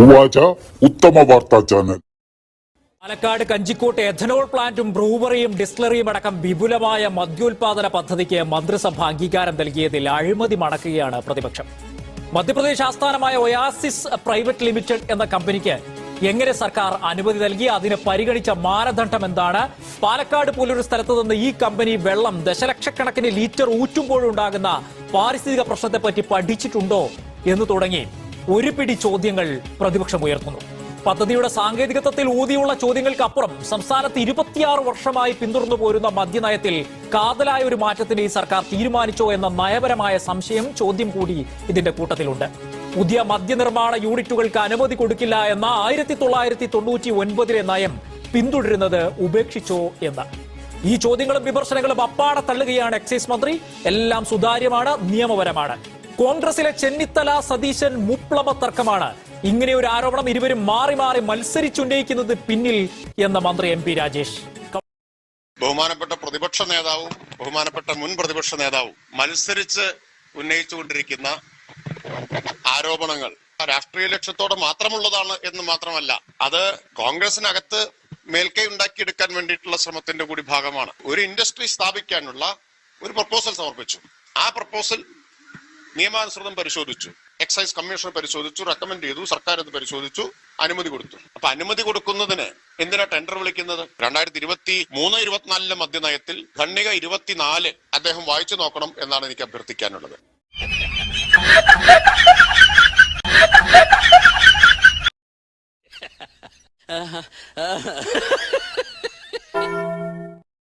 ഉവാച ഉത്തമ വാർത്താ ചാനൽ. പാലക്കാട് കഞ്ചിക്കോട്ട് എഥനോൾ പ്ലാന്റും ബ്രൂവറിയും ഡിസ്റ്റിലറിയും അടക്കം വിപുലമായ മദ്യോൽപാദന പദ്ധതിക്ക് മന്ത്രിസഭ അംഗീകാരം നൽകിയതിൽ അഴിമതി മടക്കുകയാണ് പ്രതിപക്ഷം. മധ്യപ്രദേശ് ആസ്ഥാനമായ ഒയാസിസ് പ്രൈവറ്റ് ലിമിറ്റഡ് എന്ന കമ്പനിക്ക് എങ്ങനെ സർക്കാർ അനുമതി നൽകി അതിന് പരിഗണിച്ച മാനദണ്ഡം എന്താണ്? പാലക്കാട് പോലൊരു സ്ഥലത്ത് നിന്ന് ഈ കമ്പനി വെള്ളം ദശലക്ഷക്കണക്കിന് ലീറ്റർ ഊറ്റുമ്പോഴുണ്ടാകുന്ന പാരിസ്ഥിതിക പ്രശ്നത്തെപ്പറ്റി പഠിച്ചിട്ടുണ്ടോ എന്ന് തുടങ്ങി. ഒരു പിടി ചോദ്യങ്ങൾ പ്രതിപക്ഷം ഉയർത്തുന്നു. പദ്ധതിയുടെ സാങ്കേതികത്വത്തിൽ ഊതിയുള്ള ചോദ്യങ്ങൾക്കപ്പുറം സംസ്ഥാനത്ത് ഇരുപത്തിയാറ് വർഷമായി പിന്തുടർന്നു പോരുന്ന മദ്യനയത്തിൽ കാതലായ ഒരു മാറ്റത്തിന് ഈ സർക്കാർ തീരുമാനിച്ചോ എന്ന നയപരമായ സംശയം ചോദ്യം കൂടി ഇതിന്റെ കൂട്ടത്തിലുണ്ട്. പുതിയ മദ്യനിർമ്മാണ യൂണിറ്റുകൾക്ക് അനുമതി കൊടുക്കില്ല എന്ന ആയിരത്തി തൊള്ളായിരത്തി തൊണ്ണൂറ്റി ഒൻപതിലെ നയം പിന്തുടരുന്നത് ഉപേക്ഷിച്ചോ എന്ന്. ഈ ചോദ്യങ്ങളും വിമർശനങ്ങളും അപ്പാടെ തള്ളുകയാണ് എക്സൈസ് മന്ത്രി. എല്ലാം സുതാര്യമാണ് നിയമപരമാണ്. കോൺഗ്രസിലെ ചെന്നിത്തല സതീശൻ മുപ്ലമ തർക്കമാണ്. ഇങ്ങനെ ഒരു ആരോപണം ഇരുവരും മാറി മാറി മത്സരിച്ചുന്നയിക്കുന്നത് പിന്നിൽ എന്ന മന്ത്രി എം പി രാജേഷ്. ബഹുമാനപ്പെട്ട പ്രതിപക്ഷ നേതാവും ബഹുമാനപ്പെട്ട മുൻ പ്രതിപക്ഷ നേതാവും മത്സരിച്ച് ഉന്നയിച്ചുകൊണ്ടിരിക്കുന്ന ആരോപണങ്ങൾ രാഷ്ട്രീയ ലക്ഷ്യത്തോടെ മാത്രമുള്ളതാണ് എന്ന് മാത്രമല്ല അത് കോൺഗ്രസിനകത്ത് മേൽക്കൈ ഉണ്ടാക്കിയെടുക്കാൻ വേണ്ടിയിട്ടുള്ള ശ്രമത്തിന്റെ കൂടി ഭാഗമാണ്. ഒരു ഇൻഡസ്ട്രി സ്ഥാപിക്കാനുള്ള ഒരു പ്രപ്പോസൽ സമർപ്പിച്ചു. ആ പ്രപ്പോസൽ നിയമാനുസൃതം പരിശോധിച്ചു. എക്സൈസ് കമ്മീഷൻ പരിശോധിച്ചു റെക്കമെൻഡ് ചെയ്തു സർക്കാർ അത് പരിശോധിച്ചു അനുമതി കൊടുത്തു. അപ്പൊ അനുമതി കൊടുക്കുന്നതിന് എന്തിനാ ടെൻഡർ വിളിക്കുന്നത്? രണ്ടായിരത്തി ഇരുപത്തി മൂന്ന് ഇരുപത്തിനാലിലെ മദ്യനയത്തിൽ ഖണ്ണിക ഇരുപത്തിനാല് അദ്ദേഹം വായിച്ചു നോക്കണം എന്നാണ് എനിക്ക് അഭ്യർത്ഥിക്കാനുള്ളത്.